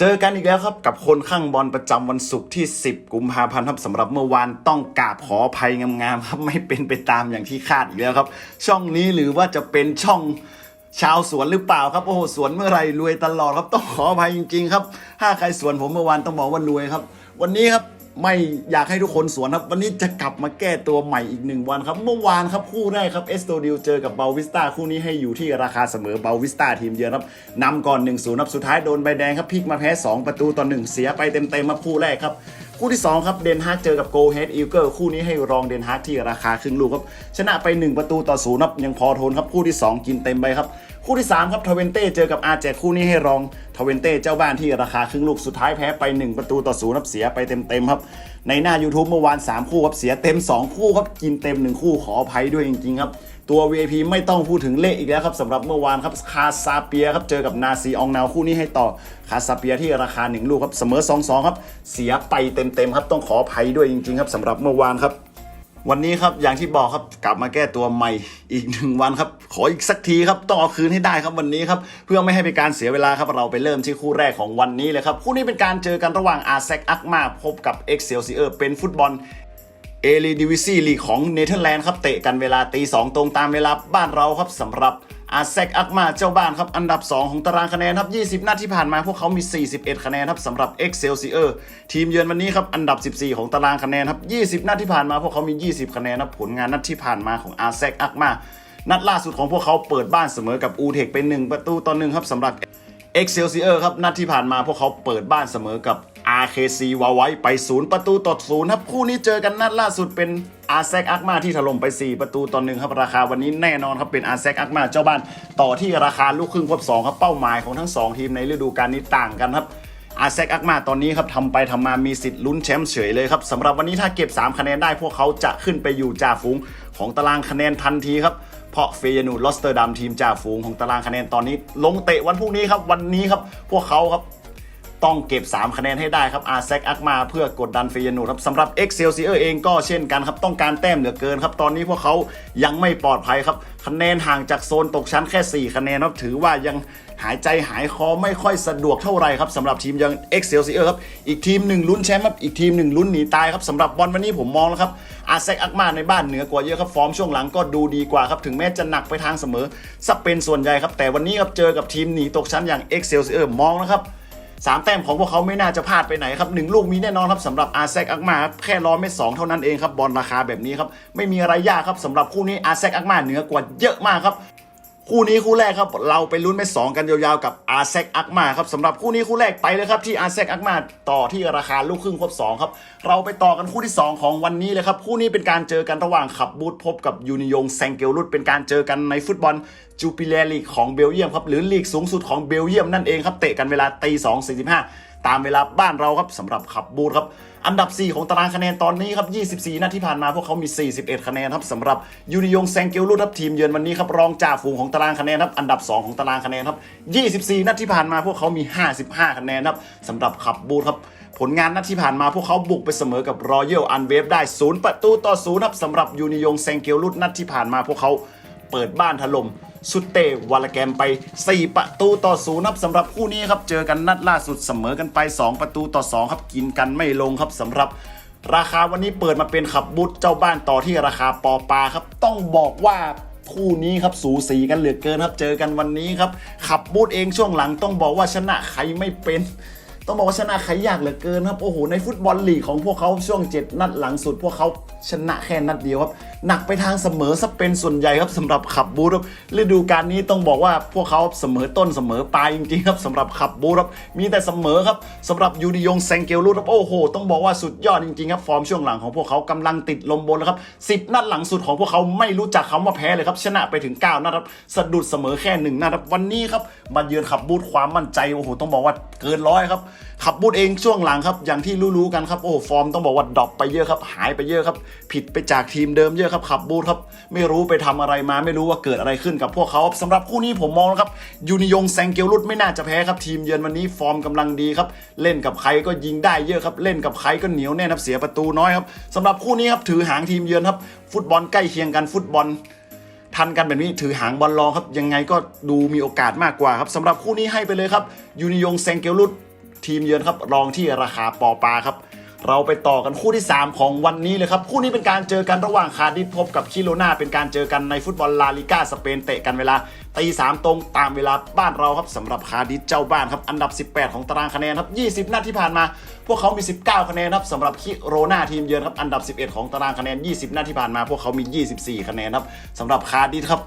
เจอกันอีกแล้วครับกับคนข้างบอลประจำวันศุกร์ที่ 10 กุมภาพันธ์ครับสำหรับเมื่อวานต้องกราบขออภัยงามๆครับไม่เป็นไปตามอย่างที่คาดอีกแล้วครับ ช่องนี้หรือว่าจะเป็นช่องชาวสวนหรือเปล่าครับโอ้โหสวนเมื่อไรรวยตลอดครับต้องขออภัยจริง ๆ ครับ ถ้าใครสวนผมเมื่อวานต้องบอกว่ารวยครับ วันนี้ครับ ไม่อยากให้ทุกคนสวนครับ วันนี้จะกลับมาแก้ตัวใหม่อีกหนึ่งวันครับ เมื่อวานครับคู่แรกครับเอสโตดิวเจอกับเบลวิสตาคู่นี้ให้อยู่ที่ราคาเสมอเบลวิสตาทีมเยือนครับนำก่อน1นศูนย์ครับสุดท้ายโดนใบแดงครับพลิกมาแพ้ 2 ประตูต่อ1เสียไปเต็มๆครับคู่แรกครับคู่ที่ 2 ครับเดนฮาร์กเจอกับโกเฮดอีเกิลคู่นี้ให้รองเดนฮาร์กที่ราคาครึ่งลูกครับ ชนะไป 1 ประตูต่อศูนย์ครับยังพอทนครับ คู่ที่ 2 กินเต็มไปครับ คู่ที่ 3 ครับทเวนเต้เจอกับอาเจคู่นี้ให้รองทเวนเต้เจ้าบ้านที่ราคาครึ่งลูกสุดท้ายแพ้ไป 1 ประตูต่อศูนย์ครับเสียไปเต็มๆครับ ในหน้า YouTube เมื่อวาน 3 คู่ครับเสียเต็ม 2 คู่ครับกินเต็ม 1 คู่ขออภัยด้วยจริงๆครับตัว VIP ไม่ต้องพูดถึงเลขอีกแล้วครับสำหรับเมื่อวานครับคาซาเปียครับเจอกับนาซีอองนาวคู่นี้ให้ต่อคาซาเปียที่ราคา 1 ลูกครับเสมอ 2-2 ครับ เสียไปเต็มๆครับต้องขออภัยด้วยจริงๆครับสำหรับเมื่อวานครับ วันนี้ครับอย่างที่บอกครับกลับมาแก้ตัวใหม่อีกหนึ่งวันครับขออีกสักทีครับต้องเอาคืนให้ได้ครับวันนี้ครับเพื่อไม่ให้เป็นการเสียเวลาครับเราไปเริ่มที่คู่แรกของวันนี้เลยครับคู่นี้เป็นการเจอกันระหว่างอาร์แซกอักมาพบกับเอ็กเซลซีเออร์เป็นฟุตบอลเอลีดิวิซีลีของเนเธอร์แลนด์ครับเตะกันเวลาตีสองตรงตามเวลาบ้านเราครับสำหรับ อาเซกอักมาเจ้าบ้านครับอันดับ 2 ของตารางคะแนนครับ 20 นัดที่ผ่านมาพวกเขามี 41 คะแนนครับสำหรับ Excelsior ทีมเยือนวันนี้ครับอันดับ 14 ของตารางคะแนนครับ 20 นัดที่ผ่านมาพวกเขามี 20 คะแนนครับผลงานนัดที่ผ่านมาของอาเซกอักมานัดล่าสุดของพวกเขาเปิดบ้านเสมอกับอูเทคเป็น 1 ประตูต่อหนึ่งครับสำหรับ Excelsior ครับนัดที่ผ่านมาพวกเขาเปิดบ้านเสมอกับ RKC วาไว้ไป0ประตูต่อศูนย์ครับ คู่นี้เจอกันนัดล่าสุดเป็นอาแซกอักมาที่ถล่มไป 4 ประตูต่อหนึ่งครับ ราคาวันนี้แน่นอนครับเป็นอาแซกอักมาเจ้าบ้านต่อที่ราคาลูกครึ่งควบ2ครับเป้าหมายของทั้ง 2 ทีมในฤดูกาลนี้ต่างกันครับอาแซกอักมาตอนนี้ครับทำไปทำมามีสิทธิ์ลุ้นแชมป์เฉยเลยครับสำหรับวันนี้ถ้าเก็บ 3 คะแนนได้พวกเขาจะขึ้นไปอยู่จ่าฝูงของตารางคะแนนทันทีครับ เพราะเฟยนูลอสเตอร์ดัมทีมจ่าฝูงของตารางคะแนนตอนนี้ ลงเตะวันพรุ่งนี้ครับวันนี้ครับพวกเขาครับ ต้องเก็บ 3 คะแนนให้ได้ครับอาแซกอักมาเพื่อกดดันเฟยนูครับสำหรับ Excelsior เองก็เช่นกันครับต้องการแต้มเหลือเกินครับตอนนี้พวกเขายังไม่ปลอดภัยครับคะแนนห่างจากโซนตกชั้นแค่ 4 คะแนนครับถือว่ายังหายใจหายคอไม่ค่อยสะดวกเท่าไหร่ครับสำหรับทีมยัง Excelsior ครับอีกทีมหนึ่งลุ้นแชมป์ครับอีกทีมหนึ่งลุ้นหนีตายครับสำหรับบอลวันนี้ผมมองแล้วครับอาแซกอักมาในบ้านเหนือกว่าเยอะครับฟอร์มช่วงหลังก็ดูดีกว่าครับถึงแม้จะหนักไปทางเสมอสักเป็นส่วนใหญ่ครับแต่วันนี้ครับเจอกับทีมหนีตกชั้นอย่าง Excelsior มองนะครับ สามแต้มของพวกเขาไม่น่าจะพลาดไปไหนครับหนึ่งลูกมีแน่นอนครับสำหรับอาแซกอักมาแค่รอเม็ดสองเท่านั้นเองครับบอลราคาแบบนี้ครับไม่มีอะไรยากครับสำหรับคู่นี้อาแซกอักมาเหนือกว่าเยอะมากครับ คู่นี้คู่แรกครับเราไปลุ้นเม็ดสองกันยาวๆกับอาแซกอักมาครับสำหรับคู่นี้คู่แรกไปเลยครับที่อาแซกอักมาต่อที่ราคาลูกครึ่งครบสองครับเราไปต่อกันคู่ที่สองของวันนี้เลยครับคู่นี้เป็นการเจอกันระหว่างขับบูธพบกับยูนิยงแซงเกลรุดเป็นการเจอกันในฟุตบอลจูปิเลลีกของเบลเยียมครับหรือลีกสูงสุดของเบลเยียมนั่นเองครับเตะกันเวลาตีสองสี่สิบห้า ตามเวลาบ้านเราครับสำหรับขับบูธครับ อันดับ 4 ของตารางคะแนนตอนนี้ครับ 24 นัดที่ผ่านมาพวกเขามี 41 คะแนนครับสำหรับยูนิยงแซงเกลลูครับทีมเยือนวันนี้ครับรองจ่าฝูงของตารางคะแนนครับอันดับ 2 ของตารางคะแนนครับ 24 นัดที่ผ่านมาพวกเขามี 55 คะแนนครับสำหรับขับบูธครับผลงานนัดที่ผ่านมาพวกเขาบุกไปเสมอกับรอยัลอันเวฟได้ 0 ประตูต่อ0ครับสำหรับยูนิยงแซงเกลลูนัดที่ผ่านมาพวกเขาเปิดบ้านถล่ม สุดเตวาลแกมไป 4 ประตูต่อศูนย์ครับสำหรับคู่นี้ครับ เจอกันนัดล่าสุดเสมอกันไป 2 ประตูต่อ 2 ครับ กินกันไม่ลงครับสำหรับราคาวันนี้เปิดมาเป็นขับบุตเจ้าบ้านต่อที่ราคาปอปาครับ ต้องบอกว่าคู่นี้ครับสูสีกันเหลือเกินครับ เจอกันวันนี้ครับขับบูธเองช่วงหลังต้องบอกว่าชนะใครไม่เป็น ต้องบอกว่าชนะใครยากเหลือเกินครับโอ้โหในฟุตบอลลีกของพวกเขาช่วง 7 นัดหลังสุด พวกเขาชนะแค่นัดเดียวครับหนักไปทางเสมอซะเป็นส่วนใหญ่ครับสำหรับขับบูธครับฤดูกาลนี้ต้องบอกว่าพวกเขาเสมอต้นเสมอปลายจริงๆครับสำหรับขับบูธครับมีแต่เสมอครับสำหรับยูนิยงแซงเกลลูครับโอ้โหต้องบอกว่าสุดยอดจริงๆครับฟอร์มช่วงหลังของพวกเขากำลังติดลมบนแล้วครับ10 นัดหลังสุดของพวกเขาไม่รู้จักคำว่าแพ้เลยครับชนะไปถึง 9นัดครับสะดุดเสมอแค่หนึ่งนัดครับวันนี้ครับมาเยือนขับบูธความมั่นใจโอ้โหต้องบอกว่าเกินร้อยครับขับบูธเองช่วงหลังครับ อย่างที่รู้ๆกันครับโอ้ฟอร์มต้องบอกว่าดรอปไปเยอะครับ หายไปเยอะครับ ผิดไปจากทีมเดิมเยอะครับขับบูธครับ ไม่รู้ไปทำอะไรมาไม่รู้ว่าเกิดอะไรขึ้นกับพวกเขาครับสำหรับคู่นี้ผมมองครับยูนิยงแซงเกลรุดไม่น่าจะแพ้ครับทีมเยือนวันนี้ฟอร์มกำลังดีครับเล่นกับใครก็ยิงได้เยอะครับเล่นกับใครก็เหนียวแน่นครับเสียประตูน้อยครับสำหรับคู่นี้ครับถือหางทีมเยือนครับฟุตบอลใกล้เคียงกันฟุตบอลทันกันแบบนี้ถือหางบอลรองครับ ยังไงก็ดูมีโอกาสมากกว่าครับสำหรับคู่นี้ให้ไปเลยครับยูนิยงแซงเกลรุด ทีมเยือนครับรองที่ราคาปอปาครับเราไปต่อกันคู่ที่ 3 ของวันนี้เลยครับ คู่นี้เป็นการเจอกันระหว่างคาร์ดิฟพบกับคิโลนาเป็นการเจอกันในฟุตบอลลาลิก้าสเปนเตะกันเวลาตีสามตรงตามเวลาบ้านเราครับสำหรับคาร์ดิฟเจ้าบ้านครับ อันดับ 18 ของตารางคะแนนครับ 20 นัดที่ผ่านมา พวกเขามี 19 คะแนนครับสำหรับคิโรนาทีมเยือนครับอันดับ 11 ของตารางคะแนน 20 นัดที่ผ่านมา พวกเขามี 24 คะแนนครับสำหรับคาร์ดิฟครับ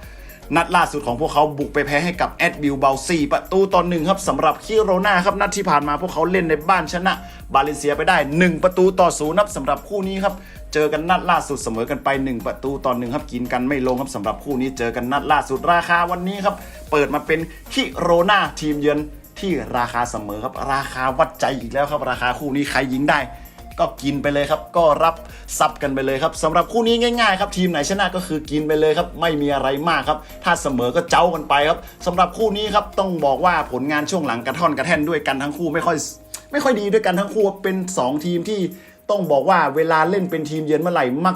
นัดล่าสุดของพวกเขาบุกไปแพ้ให้กับแอดบิลเบลซีประตูต่อหนึ่งครับสำหรับคิโรนาครับนัดที่ผ่านมาพวกเขาเล่นในบ้านชนะ บาเลนเซียไปได้ 1 ประตูต่อศูนย์ครับสำหรับคู่นี้ครับเจอกันนัดล่าสุดเสมอกันไป 1 ประตูต่อหนึ่งครับกินกันไม่ลงครับสำหรับคู่นี้เจอกันนัดล่าสุดราคาวันนี้ครับเปิดมาเป็นคิโรนาทีมเยือนที่ราคาเสมอครับราคาวัดใจอีกแล้วครับราคาคู่นี้ใครยิงได้ ก็กินไปเลยครับ ก็รับซับกันไปเลยครับสำหรับคู่นี้ง่ายๆครับทีมไหนชนะก็คือกินไปเลยครับ ไม่มีอะไรมากครับ ถ้าเสมอก็เจ้ากันไปครับสำหรับคู่นี้ครับต้องบอกว่าผลงานช่วงหลังกระท่อนกระแท่นด้วยกันทั้งคู่ไม่ค่อยไม่ค่อยดีด้วยกันทั้งคู่เป็น 2 ทีมที่ต้องบอกว่าเวลาเล่นเป็นทีมเยือนเมื่อไหร่มัก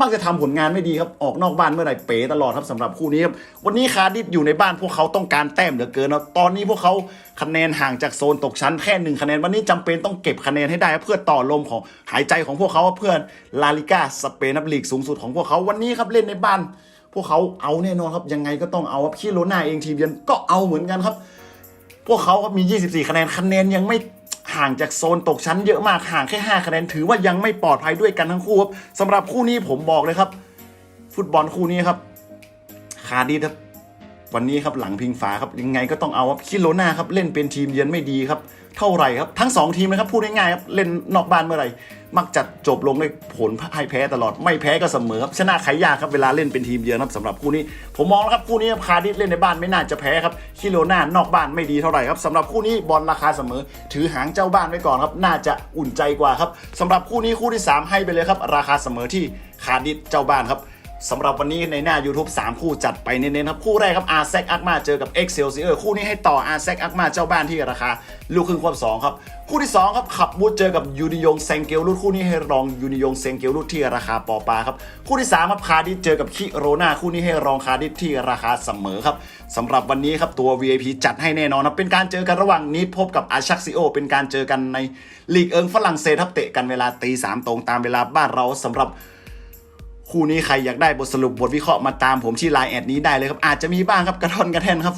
มักจะทำผลงานไม่ดีครับ ออกนอกบ้านเมื่อไหร่เป๋ตลอดครับสำหรับคู่นี้ครับ วันนี้คาร์ดิฟอยู่ในบ้านพวกเขาต้องการแต้มเหลือเกินนะตอนนี้พวกเขาคะแนนห่างจากโซนตกชั้นแค่หนึ่งคะแนน วันนี้จำเป็นต้องเก็บคะแนนให้ได้เพื่อต่อลมของหายใจของพวกเขาเพื่อลาลิก้าสเปนนับลีกสูงสุดของพวกเขาวันนี้ครับเล่นในบ้าน พวกเขาเอาแน่นอนครับยังไงก็ต้องเอาครับคิโรนาเองทีมเยือนก็เอาเหมือนกันครับ พวกเขาครับมี 24 คะแนนคะแนนยังไม่ ห่างจากโซนตกชั้นเยอะมากห่างแค่ 5 คะแนนถือว่ายังไม่ปลอดภัยด้วยกันทั้งคู่ครับสำหรับคู่นี้ผมบอกเลยครับ ฟุตบอลคู่นี้ครับคาร์ดิฟครับวันนี้ครับหลังพิงฝาครับยังไงก็ต้องเอาครับคิโลนาครับเล่นเป็นทีมเยือนไม่ดีครับ เท่าไหร่ครับทั้ง 2 ทีมนะครับพูดง่ายๆครับเล่นนอกบ้านเมื่อไหร่ มักจะจบลงด้วยผลพ่ายแพ้ตลอดไม่แพ้ก็เสมอครับชนะใครยากครับเวลาเล่นเป็นทีมเยือนครับสำหรับคู่นี้ ผมมองแล้วครับคู่นี้คาร์ดิสเล่นในบ้านไม่น่าจะแพ้ครับคิโลนานอกบ้านไม่ดีเท่าไหร่ครับสำหรับคู่นี้บอลราคาเสมอ ถือหางเจ้าบ้านไว้ก่อนครับน่าจะอุ่นใจกว่าครับสำหรับคู่นี้คู่ที่ 3 ให้ไปเลยครับราคาเสมอที่คาร์ดิสเจ้าบ้านครับ สำหรับวันนี้ในหน้า YouTube 3 คู่จัดไปเน้นๆครับ คู่แรกครับอาร์เซกอักมาเจอกับ Excelsior คู่นี้ให้ต่ออาร์เซกอักมาเจ้าบ้านที่ราคาลูกครึ่งควบ2ครับ คู่ที่ 2 ครับ ขับบูธเจอกับยูนิยงเซงเกลรุดคู่นี้ให้รองยูนิยงเซงเกลรุดที่ราคาปอปาครับ คู่ที่ 3 ครับคาร์ดิเจอกับคิโรนาคู่นี้ให้รองคาร์ดิฟที่ราคาเสมอครับสำหรับวันนี้ครับตัว VIP จัดให้แน่นอนครับเป็นการเจอกันระหว่างนิดพบกับอาชักซิโอเป็นการเจอกันในลีกเอิงฝรั่งเศสครับเตะกันเวลาตีสามตรงตามเวลาบ้านเราสำหรับ คู่นี้ใครอยากได้บทสรุปบทวิเคราะห์มาตามผมที่ไลน์แอดนี้ได้เลยครับ อาจจะมีบ้างครับกระท่อนกระแท่นครับ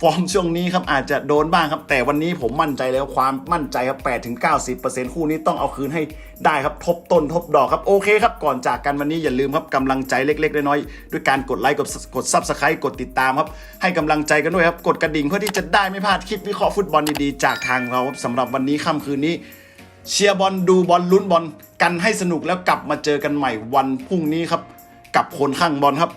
ฟอร์มช่วงนี้ครับอาจจะโดนบ้างครับ แต่วันนี้ผมมั่นใจแล้วความมั่นใจครับ8ถึง90%คู่นี้ต้องเอาคืนให้ได้ครับทบต้นทบดอกครับโอเคครับ ก่อนจากกันวันนี้อย่าลืมครับกำลังใจเล็ก ๆ น้อยๆด้วยการกดไลค์กดกดซับสไครต์กดติดตามครับ ให้กำลังใจกันด้วยครับกดกระดิ่งเพื่อที่จะได้ไม่พลาดคลิปวิเคราะห์ฟุตบอลดีๆจากทางเราครับสำหรับวันนี้ค่ำคืนนี้ เชียร์บอลดูบอลลุ้นบอลกันให้สนุกแล้วกลับมาเจอกันใหม่วันพรุ่งนี้ครับ กับคนข้างบอลครับ